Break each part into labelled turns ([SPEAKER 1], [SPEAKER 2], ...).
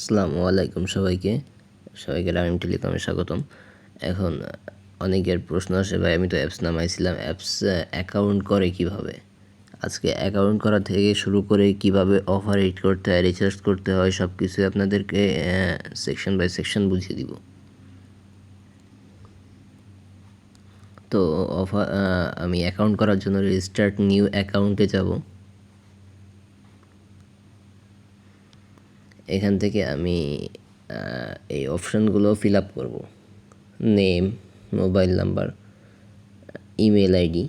[SPEAKER 1] আসসালামু আলাইকুম সবাইকে। সবাইকে রামিম টেলিকমে স্বাগতম। এখন অনেকের প্রশ্ন আসে, ভাই, আমি তো অ্যাপস নামাইছিলাম, অ্যাপস অ্যাকাউন্ট করে কীভাবে? আজকে অ্যাকাউন্ট করা থেকে শুরু করে কীভাবে অফার এড করতে হয় রিচার্জ করতে হয় সব কিছু আপনাদেরকে সেকশন বাই সেকশন বুঝিয়ে দিব। তো অফার আমি অ্যাকাউন্ট করার জন্য রেজিস্টার্ড নিউ অ্যাকাউন্টে যাব। এখান থেকে আমি এই অপশানগুলো ফিল আপ করব। Name mobile number email ID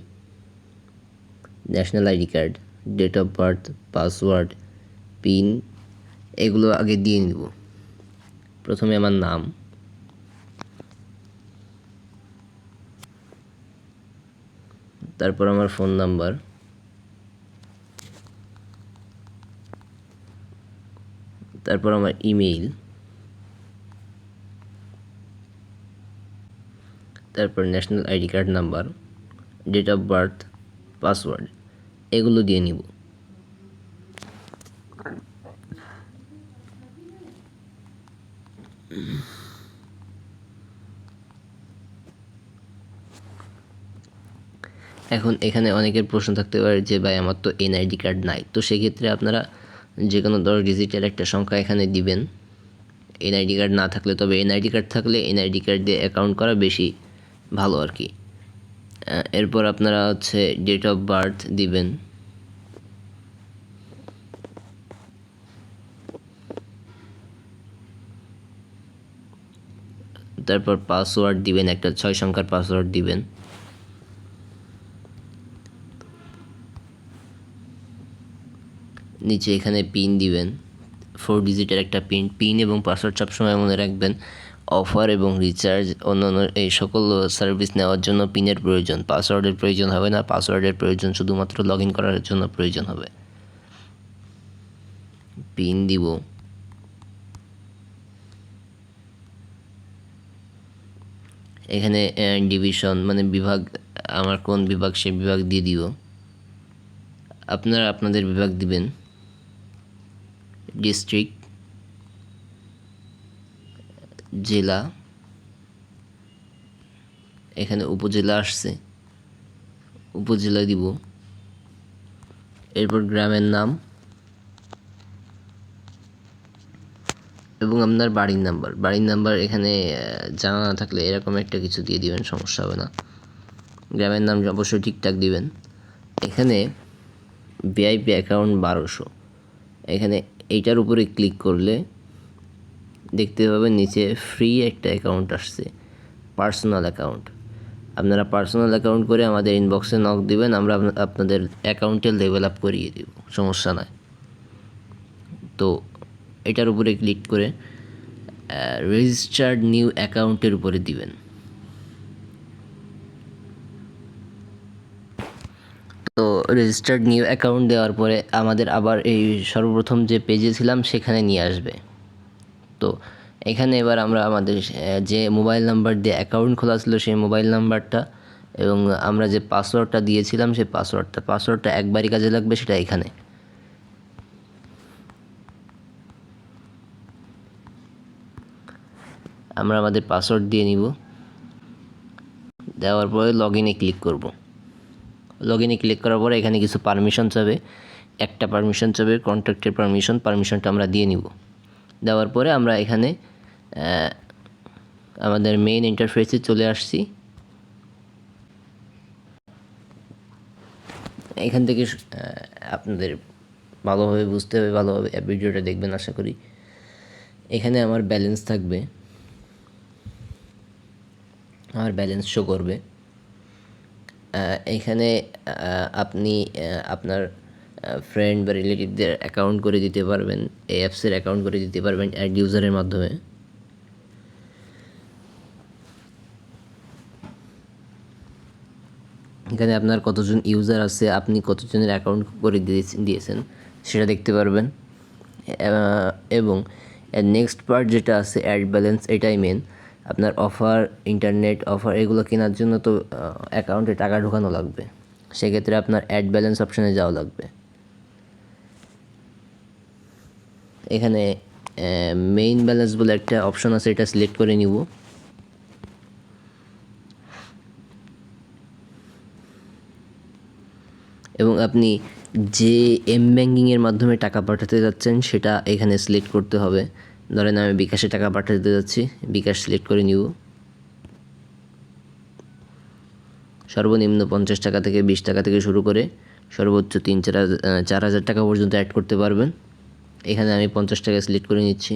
[SPEAKER 1] national ID card date of birth password PIN এগুলো আগে দিয়ে নিব। প্রথমে আমার নাম। তারপর আমার ফোন নাম্বার তারপর আমার ইমেইল। তারপর national ID card number date of birth password এগুলো দিয়ে নিব। এখন এখানে অনেকের প্রশ্ন থাকতে পারে যে, ভাই, আমার তো এনআইডি কার্ড নাই। তো সেক্ষেত্রে আপনারা যে কোনো দশ ডিজিটের একটা সংখ্যা এখানে দিবেন। এনআইডি কার্ড না থাকলে, তবে এনআইডি কার্ড থাকলে এনআইডি কার্ড দিয়ে অ্যাকাউন্ট করা বেশি ভালো আর কি। এরপর আপনারা হচ্ছে ডেট অফ বার্থ দিবেন। তারপর পাসওয়ার্ড দিবেন, একটা ছয় সংখ্যার পাসওয়ার্ড দিবেন। নিচে এখানে পিন দিবেন। ফোর ডিজিটের একটা পিন পিন এবং পাসওয়ার্ড সবসময় মনে রাখবেন। অফার এবং রিচার্জ অন্যান্য এই সকল সার্ভিস নেওয়ার জন্য পিনের প্রয়োজন। পাসওয়ার্ডের প্রয়োজন হবে না পাসওয়ার্ডের প্রয়োজন শুধুমাত্র লগ ইন করার জন্য প্রয়োজন হবে। পিন দিব। এখানে ডিভিশন মানে বিভাগ, আমার কোন বিভাগ সে বিভাগ দিয়ে দিব। আপনারা আপনাদের বিভাগ দিবেন। ডিস্ট্রিক্ট, জেলা, এখানে উপজেলা আসছে, উপজেলা দিব। এরপর গ্রামের নাম এবং আপনার বাড়ির নাম্বার। বাড়ির নাম্বার এখানে জানা না থাকলে এরকম একটা কিছু দিয়ে দিবেন, সমস্যা হবে না। গ্রামের নাম অবশ্যই ঠিকঠাক দিবেন। এখানে ভিআইপি অ্যাকাউন্ট বারোশো। এখানে এইটার উপরে ক্লিক করলে দেখতে পাবেন নিচে ফ্রি একটা অ্যাকাউন্ট আসছে পার্সোনাল অ্যাকাউন্ট আপনারা পার্সোনাল অ্যাকাউন্ট করে আমাদের ইনবক্সে নক দিবেন, আমরা আপনাদের অ্যাকাউন্টে লেভেল আপ করিয়ে দেব, সমস্যা নয় তো এটার উপরে ক্লিক করে রেজিস্টার্ড নিউ অ্যাকাউন্টের উপরে দিবেন। তো রেজিস্টার্ড নিউ অ্যাকাউন্ট দেওয়ার পরে আমাদের আবার এই সর্বপ্রথম যে পেজে ছিলাম, সেখানে নিয়ে আসবে। তো এখানে এবার আমরা আমাদের যে মোবাইল নাম্বার দিয়ে অ্যাকাউন্ট খোলা ছিল, সেই মোবাইল নাম্বারটা এবং আমরা যে পাসওয়ার্ডটা দিয়েছিলাম, সেই পাসওয়ার্ডটা পাসওয়ার্ডটা একবারই কাজে লাগবে সেটা এখানে। আমরা আমাদের পাসওয়ার্ড দিয়ে নিব। দেওয়ার পরে লগ ইনে ক্লিক করব। লগ ইনে ক্লিক করার পরে এখানে কিছু পারমিশন চাবে। একটা পারমিশন চাবে কন্ট্যাক্টের পারমিশন পারমিশনটা আমরা দিয়ে নিব। দেওয়ার পরে আমরা এখানে আমাদের মেইন ইন্টারফেসে চলে আসছি। এখান থেকে আপনাদের ভালোভাবে বুঝতে হবে, ভালোভাবে ভিডিওটা দেখবেন, আশা করি। এখানে আমার ব্যালেন্স থাকবে। আমার ব্যালেন্স শো করবে। এখানে আপনি আপনার ফ্রেন্ড বা রিলেটিভদের অ্যাকাউন্ট করে দিতে পারবেন, এই অ্যাপসের অ্যাকাউন্ট করে দিতে পারবেন অ্যাড ইউজারের মাধ্যমে। এখানে আপনার কতজন ইউজার আছে, আপনি কতজনের অ্যাকাউন্ট করে দিয়েছেন, সেটা দেখতে পারবেন। এবং নেক্সট পার্ট যেটা আছে অ্যাড ব্যালেন্স এটাই মেন আপনার অফার ইন্টারনেট অফার এগুলো কেনার জন্য তো অ্যাকাউন্টে টাকা ঢোকানো লাগবে। সেক্ষেত্রে আপনার অ্যাড ব্যালেন্স অপশানে যাওয়া লাগবে। এখানে মেইন ব্যালেন্স বলে একটা অপশন আছে, এটা সিলেক্ট করে নিব। এবং আপনি যে এম ব্যাঙ্কিংয়ের মাধ্যমে টাকা পাঠাতে যাচ্ছেন, সেটা এখানে সিলেক্ট করতে হবে। ধরেন আমি বিকাশে টাকা পাঠাতে যাচ্ছি, বিকাশ সিলেক্ট করে নিব। সর্বনিম্ন পঞ্চাশ টাকা থেকে বিশ টাকা থেকে শুরু করে সর্বোচ্চ তিন চার চার হাজার টাকা পর্যন্ত অ্যাড করতে পারবেন। এখানে আমি পঞ্চাশ টাকা সিলেক্ট করে নিচ্ছি।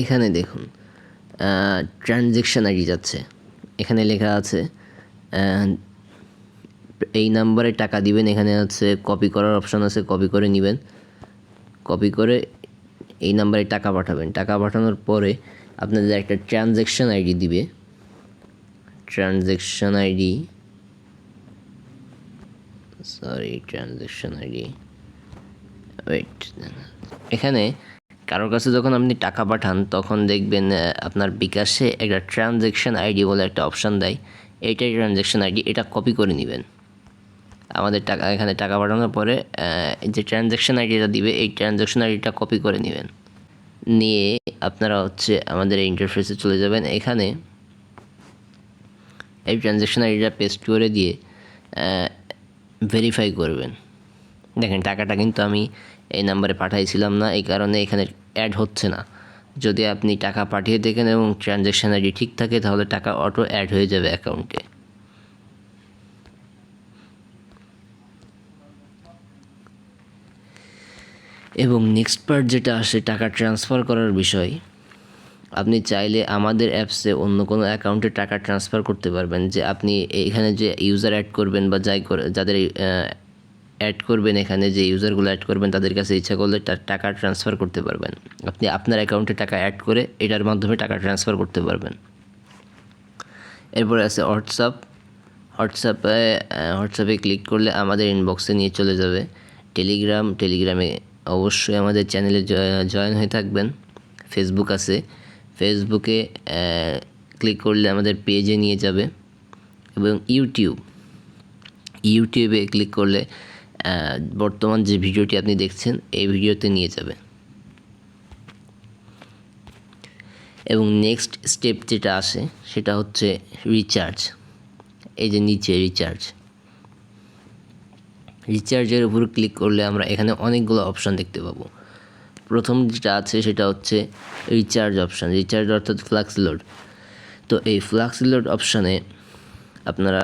[SPEAKER 1] এখানে দেখুন ট্রানজেকশন আইডি যাচ্ছে। এখানে লেখা আছে এই নাম্বারে টাকা দিবেন, এখানে আছে কপি করার অপশন আছে কপি করে নেবেন। কপি করে এই নাম্বারে টাকা পাঠাবেন। টাকা পাঠানোর পরে আপনাদের একটা ট্রানজ্যাকশন আইডি দিবে। Transaction ID sorry transaction ID wait এখানে কারোর কাছে যখন আপনি টাকা পাঠান, তখন দেখবেন আপনার বিকাশে একটা ট্রানজ্যাকশন আইডি বলে একটা অপশান দেয়। এইটাই ট্রানজ্যাকশন আইডি এটা কপি করে নেবেন। আমাদের টাকা, এখানে টাকা পাঠানোর পরে যে ট্রানজ্যাকশন আইডিটা দিবে, এই ট্রানজ্যাকশন আইডিটা কপি করে নেবেন। নিয়ে আপনারা হচ্ছে আমাদের এই ইন্টারফেসে চলে যাবেন। এখানে এই ট্রানজ্যাকশন আইডিটা পেস্ট করে দিয়ে ভেরিফাই করবেন। দেখেন, টাকাটা কিন্তু আমি এই নাম্বারে পাঠাইছিলাম না, এই কারণে এখানে অ্যাড হচ্ছে না। যদি আপনি টাকা পাঠিয়ে দেখেন এবং ট্রানজ্যাকশন আইডি ঠিক থাকে, তাহলে টাকা অটো অ্যাড হয়ে যাবে অ্যাকাউন্টে এবং নেক্সট পার্ট যেটা আসে, টাকা ট্রান্সফার করার বিষয়। আপনি চাইলে আমাদের অ্যাপসে অন্য কোনো অ্যাকাউন্টে টাকা ট্রান্সফার করতে পারবেন। যে আপনি এখানে যে ইউজার অ্যাড করবেন বা যাই যাদের অ্যাড করবেন এখানে, যে ইউজারগুলো অ্যাড করবেন, তাদের কাছে ইচ্ছা করলে টাকা ট্রান্সফার করতে পারবেন। আপনি আপনার অ্যাকাউন্টে টাকা অ্যাড করে এটার মাধ্যমে টাকা ট্রান্সফার করতে পারবেন। এরপরে আছে হোয়াটসঅ্যাপ হোয়াটসঅ্যাপে হোয়াটসঅ্যাপে ক্লিক করলে আমাদের ইনবক্সে নিয়ে চলে যাবে। টেলিগ্রাম টেলিগ্রামে অবশ্যই আমাদের চ্যানেলে জয়েন হয়ে থাকবেন। ফেসবুক আছে। ফেসবুকে ক্লিক করলে আমাদের পেজে নিয়ে যাবে। এবং ইউটিউব ইউটিউবে ক্লিক করলে বর্তমান যে ভিডিওটি আপনি দেখছেন, এই ভিডিওতে নিয়ে যাবে এবং নেক্সট স্টেপ যেটা আসে, সেটা হচ্ছে রিচার্জ এই যে নিচে রিচার্জ রিচার্জের উপর ক্লিক করলে আমরা এখানে অনেকগুলো অপশান দেখতে পাবো। প্রথম যেটা আছে, সেটা হচ্ছে রিচার্জ অপশান রিচার্জ অর্থাৎ ফ্লাক্স লোড তো এই ফ্লাক্স লোড অপশানে আপনারা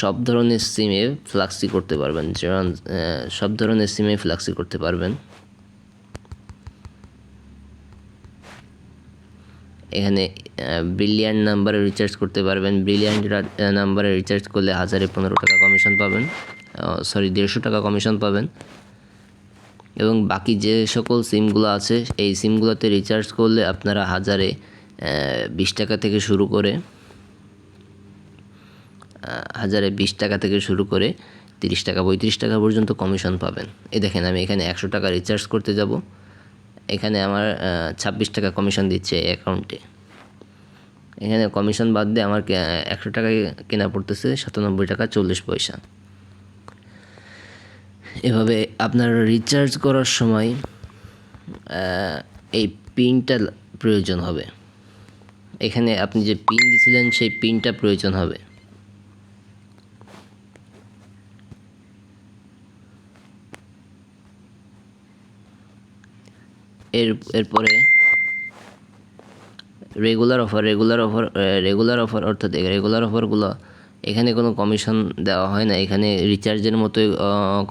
[SPEAKER 1] সব ধরনের সিমে ফ্লাক্সি করতে পারবেন। যেমন সব ধরনের সিমে ফ্লাক্সি করতে পারবেন। এখানে ব্রিলিয়ান নাম্বারে রিচার্জ করতে পারবেন। ব্রিলিয়ান নাম্বারে রিচার্জ করলে হাজারে পনেরো টাকা কমিশন পাবেন। সরি দেড়শো টাকা কমিশন পাবেন। এবং বাকি যে সকল সিমগুলো আছে, এই সিমগুলোতে রিচার্জ করলে আপনারা হাজারে বিশ টাকা থেকে শুরু করে হাজারে বিশ টাকা থেকে শুরু করে তিরিশ টাকা, পঁয়ত্রিশ টাকা পর্যন্ত কমিশন পাবেন। এই দেখেন, আমি এখানে একশো টাকা রিচার্জ করতে যাব। এখানে আমার ছাব্বিশ টাকা কমিশন দিচ্ছে এই অ্যাকাউন্টে এখানে কমিশন বাদ দিয়ে আমার একশো টাকায় কেনা পড়তেছে, সাতানব্বই টাকা চল্লিশ পয়সা। এভাবে আপনার রিচার্জ করার সময় এই পিনটা প্রয়োজন হবে। এখানে আপনি যে পিন দিয়েছিলেন সেই পিনটা প্রয়োজন হবে। এর, এরপরে regular offer regular offer regular offer অর্থাৎ রেগুলার অফারগুলো এখানে কোনো কমিশন দেওয়া হয় না। এখানে রিচার্জের মতোই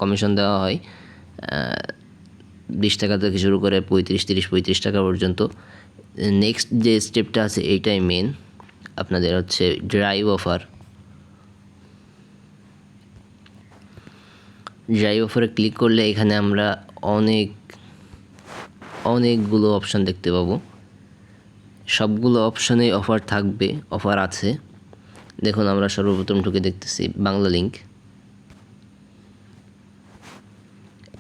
[SPEAKER 1] কমিশন দেওয়া হয়। বিশ টাকা থেকে শুরু করে পঁয়ত্রিশ, তিরিশ, পঁয়ত্রিশ টাকা পর্যন্ত। নেক্সট যে স্টেপটা আছে, এইটাই মেন আপনাদের হচ্ছে ড্রাইভ অফার ড্রাইভ অফারে ক্লিক করলে এখানে আমরা অনেক অনেকগুলো অপশান দেখতে পাবো। সবগুলো অপশানে অফার থাকবে অফার আছে। দেখুন, আমরা সর্বপ্রথম ঢুকে দেখতেছি বাংলা লিঙ্ক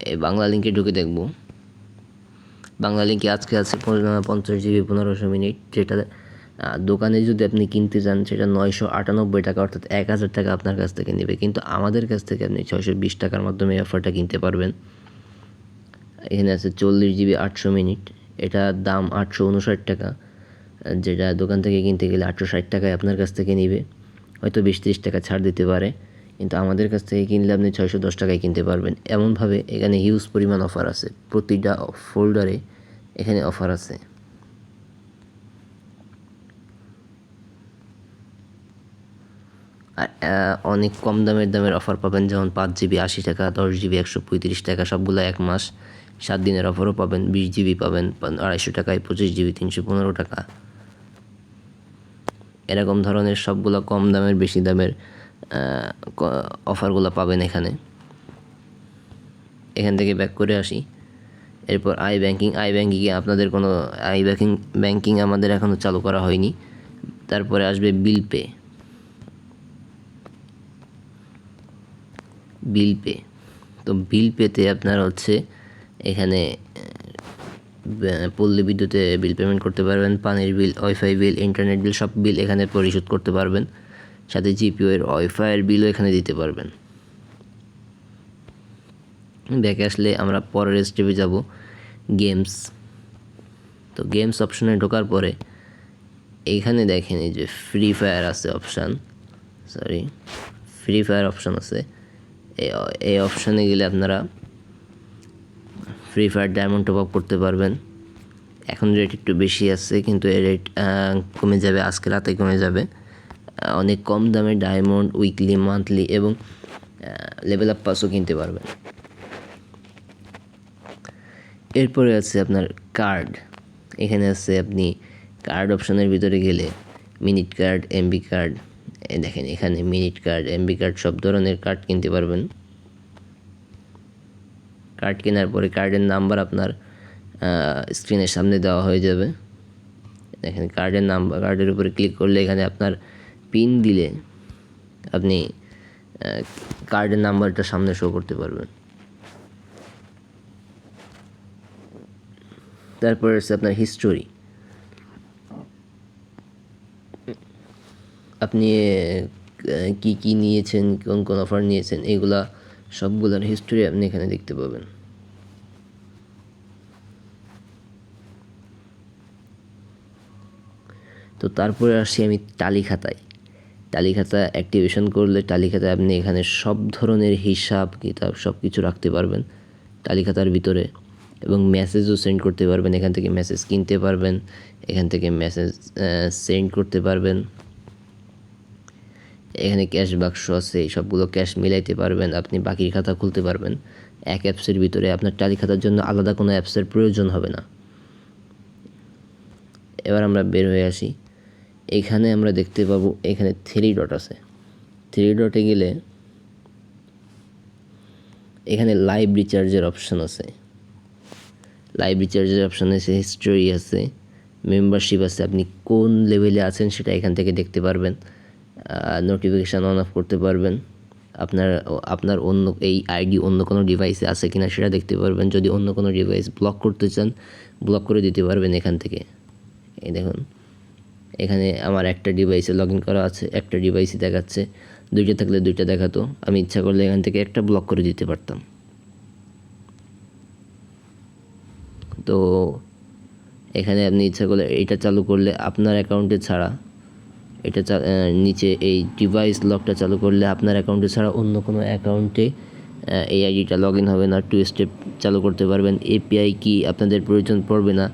[SPEAKER 1] এই বাংলা লিঙ্কে ঢুকে দেখব। বাংলা লিঙ্কে আজকে আছে পঞ্চাশ জিবি পনেরোশো মিনিট। যেটা দোকানে যদি আপনি কিনতে চান সেটা নয়শো আটানব্বই টাকা, অর্থাৎ এক হাজার টাকা আপনার কাছ থেকে নেবে। কিন্তু আমাদের কাছ থেকে আপনি ছয়শো বিশ টাকার মাধ্যমে অফারটা কিনতে পারবেন। এখানে আছে চল্লিশ জিবি আটশো মিনিট। এটার দাম আটশো উনষাট টাকা। যেটা দোকান থেকে কিনতে গেলে আটশো ষাট টাকায় আপনার কাছ থেকে নিবে। হয়তো বিশ তিরিশ টাকা ছাড় দিতে পারে। কিন্তু আমাদের কাছ থেকে কিনলে আপনি ছয়শো দশ টাকায় কিনতে পারবেন। এমনভাবে এখানে হিউজ পরিমাণ অফার আছে। প্রতিটা ফোল্ডারে এখানে অফার আছে আর আহ, অনেক কম দামের দামের অফার পাবেন, যেমন পাঁচ জিবি আশি টাকা, দশ জিবি একশো পঁয়ত্রিশ টাকা, সবগুলো এক মাস। সাত দিনের অফারও পাবেন, বিশ জিবি পাবেন আড়াইশো টাকায়, পঁচিশ জিবি তিনশো পনেরো টাকা। এরকম ধরনের সবগুলো কম দামের, বেশি দামের অফারগুলো পাবেন এখানে। এখান থেকে ব্যাক করে আসি। এরপর আই ব্যাংকিং আই ব্যাংকিংয়ে আপনাদের কোনো আই ব্যাংকিং ব্যাংকিং আমাদের এখনও চালু করা হয়নি। তারপরে আসবে বিল পে বিল পে। তো বিল পেতে আপনার হচ্ছে এখানে পল্লী বিদ্যুতে বিল পেমেন্ট করতে পারবেন, পানির বিল, ওয়াইফাই বিল, ইন্টারনেট বিল, সব বিল এখানে পরিশোধ করতে পারবেন। সাথে জিপিও এর ওয়াইফাইয়ের বিলও এখানে দিতে পারবেন। ব্যাকে আসলে আমরা পরের স্টেপে যাব, গেমস। তো গেমস অপশনে ঢোকার পরে এইখানে দেখেন এই যে ফ্রি ফায়ার আছে option, sorry, Free Fire option আছে। এই অপশানে গেলে আপনারা Free Fire diamond top up করতে পারবেন। এখন রেট একটু বেশি আছে, কিন্তু এর রেট কমে যাবে, আজকে রাতে কমে যাবে। অনেক কম দামে ডায়মন্ড উইকলি মান্থলি এবং লেভেল আপ পাসও কিনতে পারবেন। এরপরে আছে আপনার কার্ড এখানে আছে আপনি কার্ড অপশনের ভিতরে গেলে মিনিট কার্ড এমবি কার্ড দেখেন, এখানে মিনিট কার্ড, এমবি কার্ড, সব ধরনের কার্ড কিনতে পারবেন। কার্ড কেনার পরে কার্ডের নাম্বার আপনার স্ক্রিনের সামনে দেওয়া হয়ে যাবে। দেখেন, কার্ডের নাম্বার কার্ডের উপরে ক্লিক করলে এখানে আপনার পিন দিলে আপনি কার্ডের নাম্বারটা সামনে শো করতে পারবেন। তারপরে আছে আপনার হিস্টোরি আপনি কি কি নিয়েছেন, কোন কোন অফার নিয়েছেন, এগুলা সবগুলোর হিস্টোরি আপনি এখানে দেখতে পাবেন। তো তারপরে আসি আমি টালি খাতায় অ্যাক্টিভেশন করলে টালি খাতায় আপনি এখানে সব ধরনের হিসাব, কিতাব সব কিছু রাখতে পারবেন টালি খাতার ভিতরে এবং মেসেজও সেন্ড করতে পারবেন। এখান থেকে মেসেজ কিনতে পারবেন, এখান থেকে মেসেজ সেন্ড করতে পারবেন। এখানে ক্যাশ বাক্স আছে এই সবগুলো ক্যাশ মিলাইতে পারবেন, আপনি বাকির খাতা খুলতে পারবেন। এক অ্যাপসের ভিতরে আপনার টালি খাতার জন্য আলাদা কোনো অ্যাপসের প্রয়োজন হবে না। এবার আমরা বের হয়ে আসি। এখানে আমরা দেখতে পাবো, এখানে থ্রি ডট আছে। থ্রি ডটে গেলে এখানে লাইভ রিচার্জের অপশন আছে। লাইভ রিচার্জের অপশন আছে হিস্টোরি আছে মেম্বারশিপ আছে, আপনি কোন লেভেলে আছেন সেটা এখান থেকে দেখতে পারবেন। নোটিফিকেশান অন অফ করতে পারবেন। আপনার আপনার অন্য এই আইডি অন্য কোনো ডিভাইসে আছে কিনা সেটা দেখতে পারবেন। যদি অন্য কোনো ডিভাইস ব্লক করতে চান ব্লক করে দিতে পারবেন এখান থেকে। এই দেখুন, এখানে আমার একটা ডিভাইসে লগ ইন করা আছে, একটা ডিভাইসই দেখাচ্ছে। দুইটা থাকলে দুইটা দেখাতো। আমি ইচ্ছা করলে এখান থেকে একটা ব্লক করে দিতে পারতাম। তো এখানে আপনি ইচ্ছা করলে এটা চালু করলে আপনার অ্যাকাউন্টে ছাড়া এটা নিচে এই ডিভাইস লকটা চালু করলে আপনার অ্যাকাউন্টে ছাড়া অন্য কোনো অ্যাকাউন্টে এই আইডিটা লগ ইন হবে না। টু স্টেপ চালু করতে পারবেন। এপিআই কি আপনাদের প্রয়োজন পড়বে না।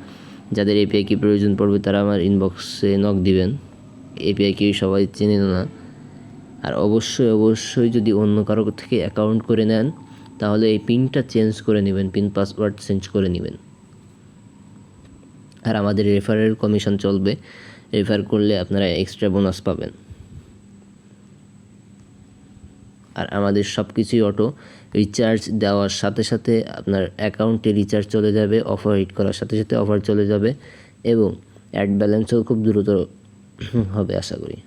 [SPEAKER 1] যাদের এপিআই কি প্রয়োজন পড়বে, তারা আমার ইনবক্সে নক দিবেন। এপিআই কি সবাই চেনে না। আর অবশ্যই অবশ্যই যদি অন্য কারও থেকে অ্যাকাউন্ট করে নেন, তাহলে এই পিনটা চেঞ্জ করে নেবেন। পিন পাসওয়ার্ড চেঞ্জ করে নেবেন। আর আমাদের রেফারেল কমিশন চলবে। রেফার করলে আপনারা এক্সট্রা বোনাস পাবেন। আর আমাদের সব কিছুই অটো রিচার্জ দেওয়ার সাথে সাথে আপনার অ্যাকাউন্টে রিচার্জ চলে যাবে অফার হিট করার সাথে সাথে অফার চলে যাবে এবং অ্যাড ব্যালেন্সও খুব দ্রুত হবে আশা করি।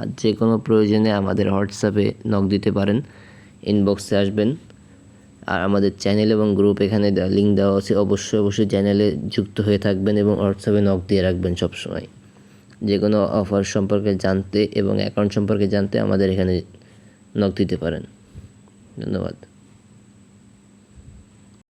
[SPEAKER 1] আর যে কোনো প্রয়োজনে আমাদের হোয়াটসঅ্যাপে নক দিতে পারেন ইনবক্সে আসবেন। আর আমাদের চ্যানেল এবং গ্রুপ এখানে লিঙ্ক দেওয়া আছে। অবশ্যই অবশ্যই চ্যানেলে যুক্ত হয়ে থাকবেন এবং হোয়াটসঅ্যাপে নক দিয়ে রাখবেন সবসময়। যে কোনো অফার সম্পর্কে জানতে এবং অ্যাকাউন্ট সম্পর্কে জানতে আমাদের এখানে নক দিতে পারেন। ধন্যবাদ।